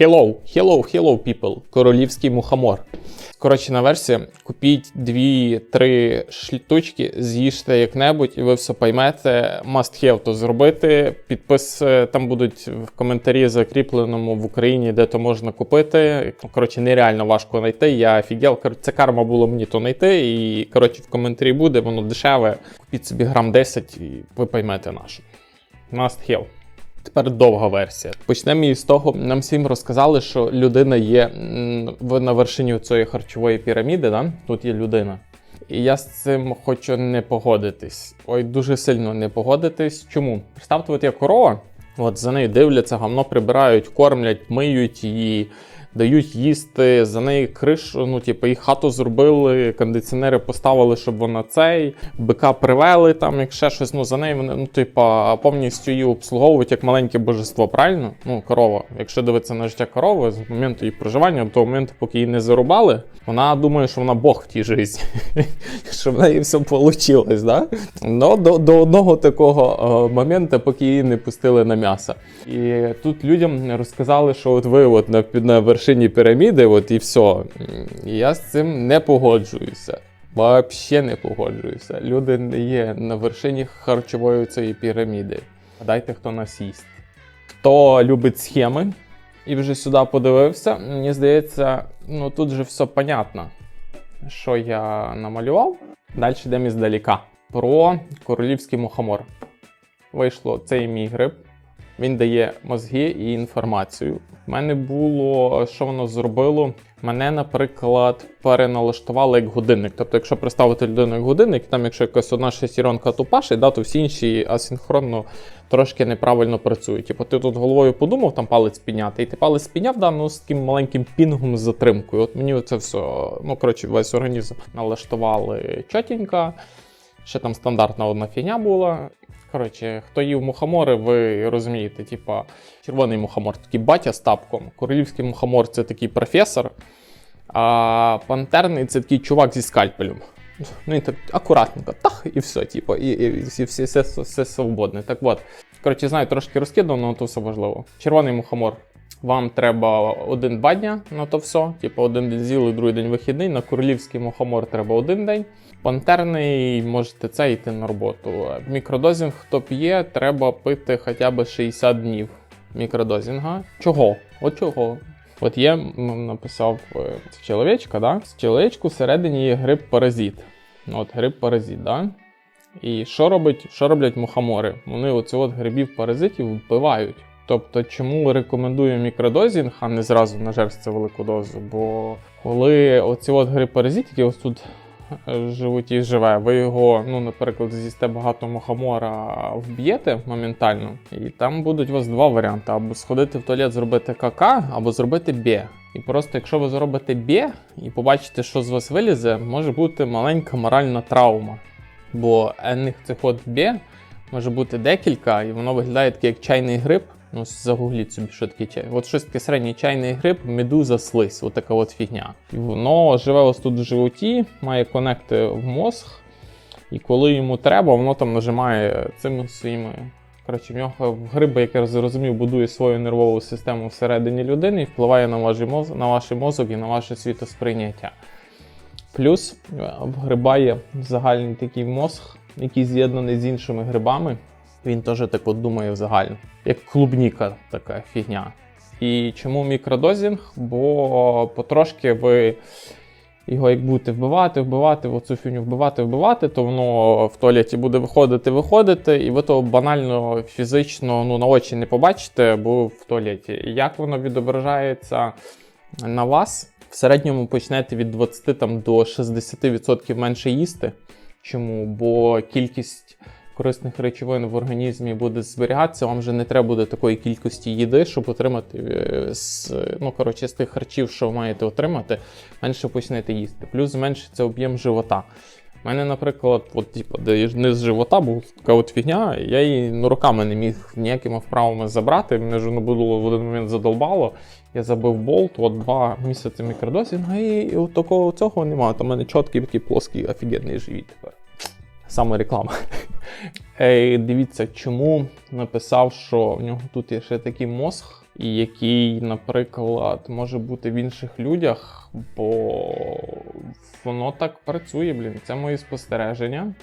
Hello, hello, hello, people. Королівський мухомор. Коротше, версія, купіть дві-три штучки, з'їжте як-небудь, і ви все поймете. Must have то зробити. Підпис е, там будуть в коментарі закріпленому в Україні, де то можна купити. Коротше, нереально важко знайти. Я офігел. Це карма було мені то знайти. І коротше, в коментарі буде, воно дешеве. Купіть собі грам 10 і ви поймете нашу. Must have. Тепер довга версія. Почнемо із того. Нам всім розказали, що людина є на вершині цієї харчової піраміди. Да? Тут є людина. І я з цим хочу не погодитись. Ой, дуже сильно не погодитись. Чому? Представте, от я корова, от за нею дивляться, гавно прибирають, кормлять, миють її, дають їсти, за неї кришу, ну, типу, і хату зробили, кондиціонери поставили, щоб вона цей, бика привели, там, як ще щось, ну за нею вони, ну, типу, повністю її обслуговують як маленьке божество, правильно? Ну, корова. Якщо дивитися на життя корови з моменту її проживання до того моменту, поки її не зарубали, вона думає, що вона Бог в тій житті, що в неї все вийшло, да? Ну, до, до одного такого е, моменту, поки її не пустили на м'ясо. І тут людям розказали, що от ви от на, на вершині піраміди, от і все. Я з цим не погоджуюся. Вообще не погоджуюся. Люди не є на вершині харчової цієї піраміди. Гадайте, хто нас їсть. Хто любить схеми і вже сюди подивився, мені здається, ну тут вже все понятно, що я намалював. Далі йдемо іздаліка. Про королівський мухомор. Вийшло цей мій гриб. Він дає мозги і інформацію. У мене було, що воно зробило. Мене, наприклад, переналаштували як годинник. Тобто, якщо представити людину як годинник, там, якщо якась одна шестеренка тупаше, да, то всі інші асинхронно трошки неправильно працюють. Типу, ти тут головою подумав, там палець підняти, і ти палець підняв, да, ну, з таким маленьким пінгом з затримкою. От мені це все, ну коротше, весь організм налаштували чотенько. Ще там стандартна одна фігня була. Коротше, хто їв мухомори, ви розумієте, типа червоний мухомор, такий батя з тапком. Королівський мухомор це такий професор, а пантерний це такий чувак зі скальпелем. Ну і так акуратненько, тах, і все, типу, і, і, і всі, всі, все, все свободне. Так от, коротше, знаю, трошки розкидано, але то все важливо. Червоний мухомор. Вам треба один-два дня на то все. Типу, один день з'їли, другий день вихідний. На королівський мухомор треба один день. Пантерний можете це йти на роботу. Мікродозінг, хто п'є, треба пити хоча б 60 днів мікродозінга. Чого? От чого? От є, написав е, це чоловічка, да? З чоловічку всередині є гриб паразит. От гриб паразит, да? І що робить, що роблять мухомори? Вони оці от грибів паразитів вбивають. Тобто, чому рекомендую мікродозінг, а не зразу на жерстя велику дозу? Бо коли оці от гриб паразит, який ось тут в животі живе, ви його, ну, наприклад, з'їсте багато мухомора, вб'єте моментально, і там будуть у вас два варіанти: або сходити в туалет, зробити кака, або зробити бє. І просто якщо ви зробите бє і побачите, що з вас вилізе, може бути маленька моральна травма. Бо енних цих от бє може бути декілька, і воно виглядає таке, як чайний гриб. Ну, загугліть собі, що таке чай. От щось таке середній чайний гриб, медуза слизь, от така от фігня. Воно живе ось тут в животі, має конекти в мозг, і коли йому треба, воно там нажимає цими своїми. Коротше, в нього в гриби, як я зрозумів, будує свою нервову систему всередині людини і впливає на ваш мозок, на ваш мозок і на ваше світосприйняття. Плюс е, в гриба є загальний такий мозг, який з'єднаний з іншими грибами. Він теж так от думає взагалі, як клубніка така фігня. І чому мікродозінг? Бо потрошки ви його як будете вбивати, вбивати, в оцю фігню вбивати, вбивати, то воно в туалеті буде виходити, виходити, і ви то банально фізично ну, на очі не побачите, бо в туалеті. І як воно відображається на вас? В середньому почнете від 20 там, до 60% менше їсти. Чому? Бо кількість корисних речовин в організмі буде зберігатися, вам вже не треба буде такої кількості їди, щоб отримати е, з, ну, коротше, з тих харчів, що ви маєте отримати, менше почнете їсти. Плюс зменшиться об'єм живота. У мене, наприклад, от, типу, де низ живота був така от фігня, я її ну, руками не міг ніякими вправами забрати. Мене ж воно було в один момент задолбало. Я забив болт, от два місяці мікродосінга, і, і от такого цього немає. У мене чіткий такий плоский офігенний живіт тепер. Саме реклама. Дивіться, чому написав, що в нього тут є ще такий мозг. який, наприклад, може бути в інших людях, бо воно так працює, блін. Це мої спостереження.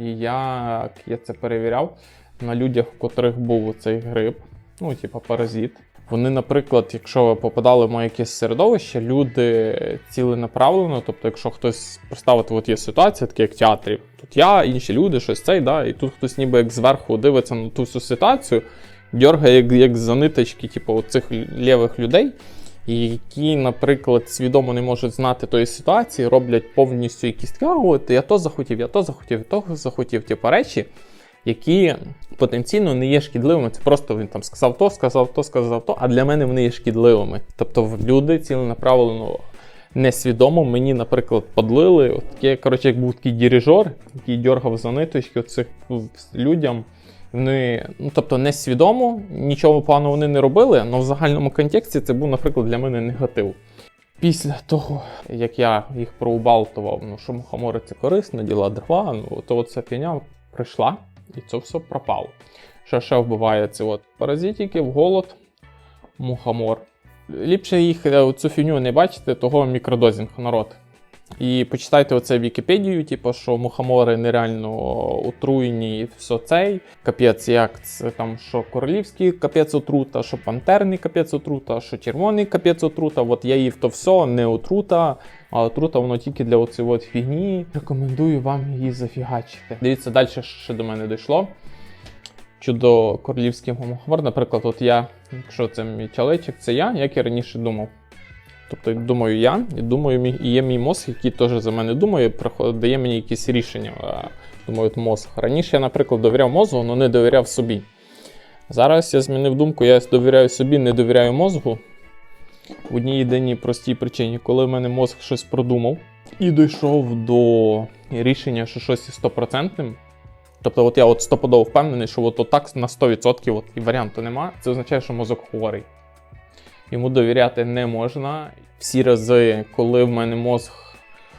Як я це перевіряв на людях, у котрих був цей гриб, ну, типа паразит. Вони, наприклад, якщо попадали в моє якесь середовище, люди ціленаправлено, тобто, якщо хтось представити, от є ситуація, такі як театрі, тут я, інші люди, щось цей, да, і тут хтось ніби як зверху дивиться на ту всю ситуацію, дьоргає як, як за ниточки, типу, оцих лівих людей, які, наприклад, свідомо не можуть знати тої ситуації, роблять повністю якісь такі, а от я то захотів, я то захотів, я то захотів, типу речі які потенційно не є шкідливими. Це просто він там сказав то, сказав то, сказав то, а для мене вони є шкідливими. Тобто люди ціленаправлено несвідомо мені, наприклад, подлили. От таке, коротше, як був такий дирижер, який дергав за ниточки цих людям. Вони, ну тобто, несвідомо, нічого поганого вони не робили, але в загальному контексті це був, наприклад, для мене негатив. Після того, як я їх проубалтував, ну що мухомори це корисно, діла дрова, ну то ця фіня прийшла і це все пропало. Що ще вбиває це от паразитики, голод, мухомор. Ліпше їх е, цю фіню не бачите, того мікродозінг народ. І почитайте оце Вікіпедію, типу, що мухомори нереально отруєні і все цей. Капець, як це там, що королівський капець отрута, що пантерний капець отрута, що червоний капець отрута. От я їв то все, не отрута, а отрута воно тільки для оцієї от фігні. Рекомендую вам її зафігачити. Дивіться, далі що до мене дійшло. Щодо королівських мухомор, наприклад, от я, якщо це мій чалечик, це я, як і раніше думав. Тобто, думаю, я, і думаю, і є мій мозг, який теж за мене думає, дає мені якісь рішення. Думаю, мозг. Раніше я, наприклад, довіряв мозгу, але не довіряв собі. Зараз я змінив думку, я довіряю собі, не довіряю мозгу. В одній єдиній простій причині, коли в мене мозг щось продумав і дійшов до рішення, що щось є стопроцентним. Тобто, от я от стопудово впевнений, що от отак на 100% от, і варіанту нема, це означає, що мозок хворий. Йому довіряти не можна. Всі рази, коли в мене мозг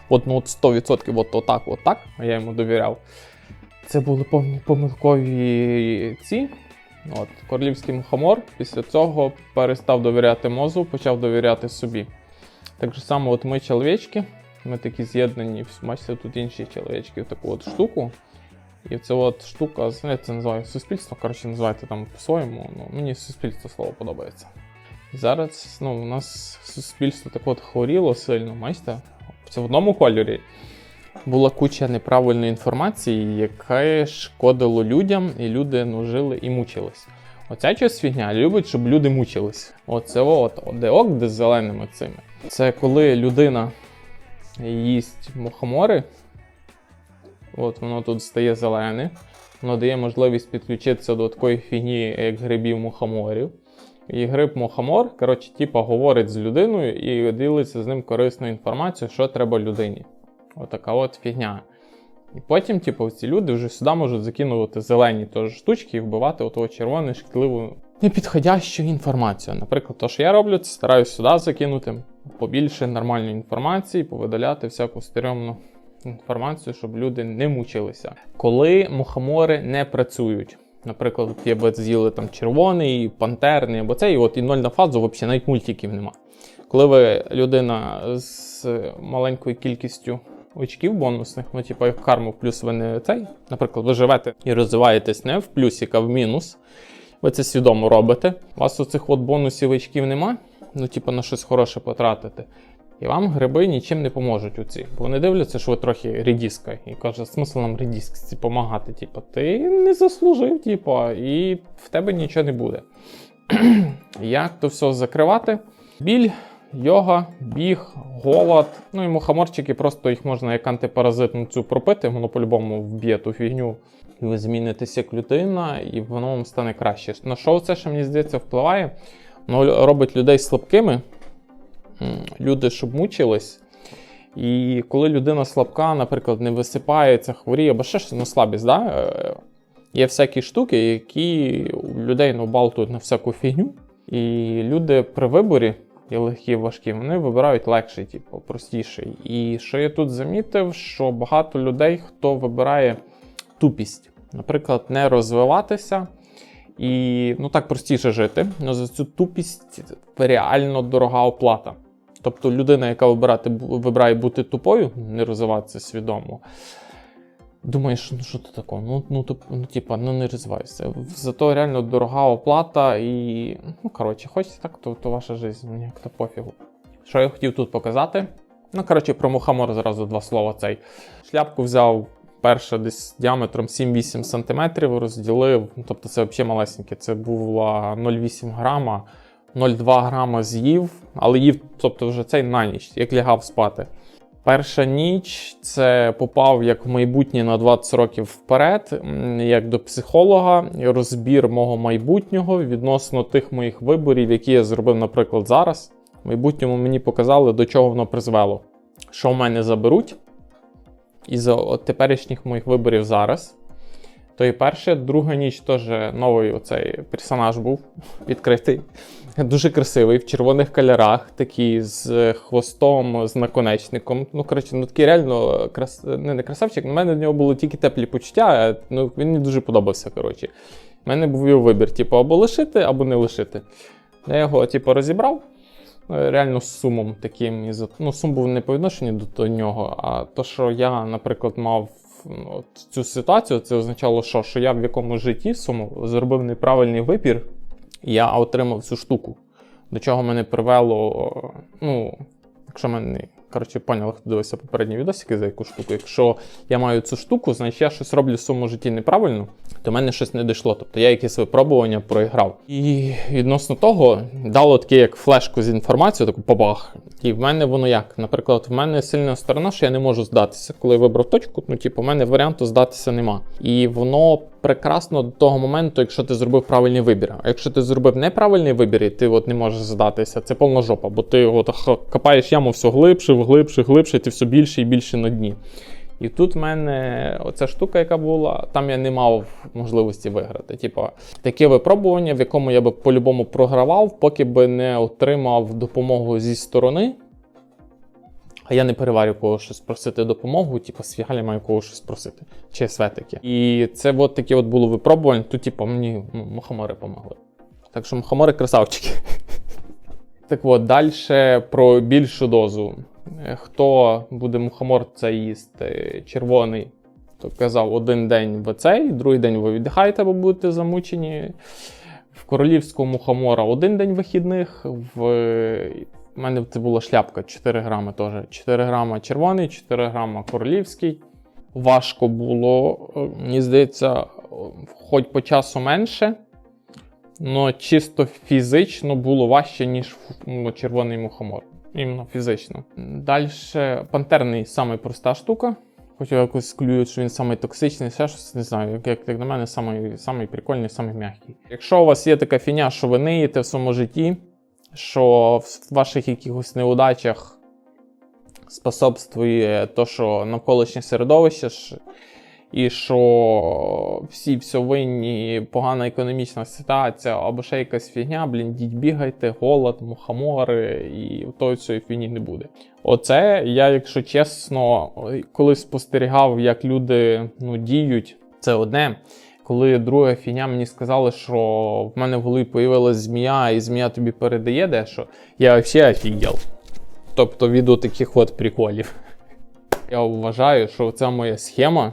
от, ну, от 100% от отак, от так, а я йому довіряв. Це були помилкові ці. От, Королівський мухомор після цього перестав довіряти мозу, почав довіряти собі. Так же само, от ми чоловічки, ми такі з'єднані, бачите, тут інші чоловічки в таку от штуку. І це от штука, знаєте, це називаю суспільство. Коротше, називайте там по-своєму. Ну, Мені суспільство слово подобається. Зараз ну, у нас суспільство так от хворіло сильно, бачите? В одному кольорі була куча неправильної інформації, яка шкодило людям, і люди ну, жили і мучились. Оця щось фігня любить, щоб люди мучились. Оце от, де де з зеленими цими. Це коли людина їсть мухомори, от воно тут стає зелене, воно дає можливість підключитися до такої фігні, як грибів мухоморів. І гриб Мухомор, коротше, типа говорить з людиною і ділиться з ним корисною інформацією, що треба людині. Отака от фігня. І потім, типу, ці люди вже сюди можуть закинувати зелені теж штучки і вбивати отого червону шкідливу непідходящу інформацію. Наприклад, то, що я роблю, це стараюсь сюди закинути побільше нормальної інформації, повидаляти всяку стрьомну інформацію, щоб люди не мучилися. Коли мухомори не працюють. Наприклад, є би з'їли там червоний, пантерний або цей, от і ноль на фазу, взагалі навіть мультиків нема. Коли ви людина з маленькою кількістю очків бонусних, ну, типу, як карму, плюс ви не цей, наприклад, ви живете і розвиваєтесь не в плюсик, а в мінус, ви це свідомо робите. У вас оцих от бонусів очків нема, ну, типу, на щось хороше потратити. І вам гриби нічим не поможуть у ці. Бо вони дивляться, що ви трохи рідіска. І каже, смисл нам рідіскці допомагати. Типу, ти не заслужив, типу, і в тебе нічого не буде. Як то все закривати? Біль, йога, біг, голод. Ну і мухоморчики, просто їх можна як антипаразитну цю пропити, воно по-любому вб'є ту фігню. І ви змінитесь як людина, і воно вам стане краще. На що це ще мені здається впливає? Воно робить людей слабкими люди, щоб мучились. І коли людина слабка, наприклад, не висипається, хворіє, або ще щось на слабість, да? Е, є всякі штуки, які у людей ну, балтують на всяку фігню. І люди при виборі, і легкі, важкі, вони вибирають легший, типу, простіший. І що я тут замітив, що багато людей, хто вибирає тупість, наприклад, не розвиватися І ну так простіше жити. Ну за цю тупість реально дорога оплата. Тобто людина, яка вибирати, вибирає бути тупою, не розвиватися свідомо. Думаєш, ну що це таке? Ну, ну, тип- ну, типа, ну не розвивайся. Зато реально дорога оплата і. Ну, коротше, хочете так, то, то ваша життя, мені як то пофігу. Що я хотів тут показати? Ну, коротше, про мухомор зразу два слова цей. Шляпку взяв перша десь діаметром 7-8 см, розділив. Ну, тобто це взагалі малесеньке. Це була 0,8 грама, 0,2 грама з'їв, але їв, тобто вже цей на ніч, як лягав спати. Перша ніч це попав як в майбутнє на 20 років вперед, як до психолога, розбір мого майбутнього відносно тих моїх виборів, які я зробив, наприклад, зараз. В майбутньому мені показали, до чого воно призвело. Що в мене заберуть І за теперішніх моїх виборів зараз. То і перше, друга ніч теж новий оцей персонаж був відкритий. Дуже красивий, в червоних кольорах, такий з хвостом, з наконечником. Ну, коротше, ну такий реально крас... не, не красавчик. У мене в нього були тільки теплі почуття. Ну, він мені дуже подобався. коротше. У мене був його вибір: типу, або лишити, або не лишити. Я його, типу, розібрав. е, Реально з сумом таким. Ну, сум був не по відношенню до, нього, а то, що я, наприклад, мав от цю ситуацію, це означало, що, що я в якомусь житті суму зробив неправильний вибір, і я отримав цю штуку. До чого мене привело, ну, якщо мене. Коротше, поняли, хто дивився попередні відосики за яку штуку. Якщо я маю цю штуку, значить я щось роблю в своєму житті неправильно, то мене щось не дійшло. Тобто я якісь випробування проіграв. І відносно того, дало таке як флешку з інформацією, таку бабах. І в мене воно як? Наприклад, в мене сильна сторона, що я не можу здатися. Коли я вибрав точку, ну типу, в мене варіанту здатися нема. І воно прекрасно до того моменту, якщо ти зробив правильний вибір. А якщо ти зробив неправильний вибір, і ти от не можеш здатися, це повна жопа, бо ти от копаєш яму все глибше, глибше, глибше, ти все більше і більше на дні. І тут в мене оця штука, яка була, там я не мав можливості виграти. Типа таке випробування, в якому я би по-любому програвав, поки би не отримав допомогу зі сторони. А я не переварю кого щось просити допомогу, типу, свігаль маю кого щось просити. Чи таке. І це от таке от було випробування. Тут, типу, мені ну, мухомори помогли. Так що мухомори красавчики. Так от, далі про більшу дозу. Е, Хто буде мухомор це їсти червоний, то казав один день в цей, другий день ви віддихаєте, бо будете замучені. В королівського мухомора один день вихідних. В у мене це була шляпка 4 грами теж. 4 грама червоний, 4 грама королівський. Важко було, е, мені здається, хоч по часу менше, але чисто фізично було важче, ніж ну, червоний мухомор. Іменно фізично. Далі пантерний саме проста штука. Хоча якось склюють, що він самий токсичний, ще щось не знаю. Як, як, на мене, самий, самий прикольний, самий м'який. Якщо у вас є така фіня, що ви ниєте в своєму житті, що в ваших якихось неудачах способствує то, що навколишнє середовище, і що всі все винні, погана економічна ситуація або ще якась фігня, блін, діть бігайте, голод, мухомори, і тої цієї фігні не буде. Оце я, якщо чесно, коли спостерігав, як люди ну, діють, це одне. Коли друга фіня мені сказали, що в мене в голові появилась змія, і змія тобі передає дещо, я взагалі офігел. Тобто від таких от приколів. Я вважаю, що ця моя схема.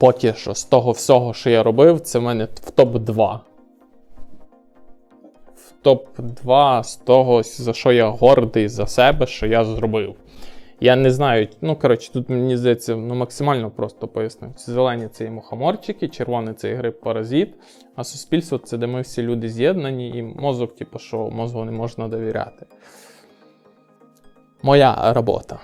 Поки що з того всього, що я робив, це в мене в топ-2. В топ-2 з того, за що я гордий за себе, що я зробив. Я не знаю, ну коротше, тут мені здається, ну максимально просто поясню. Ці зелені це і мухоморчики, червоний це і гриб паразит, а суспільство це де ми всі люди з'єднані, і мозок, типу, що мозгу не можна довіряти. Моя робота.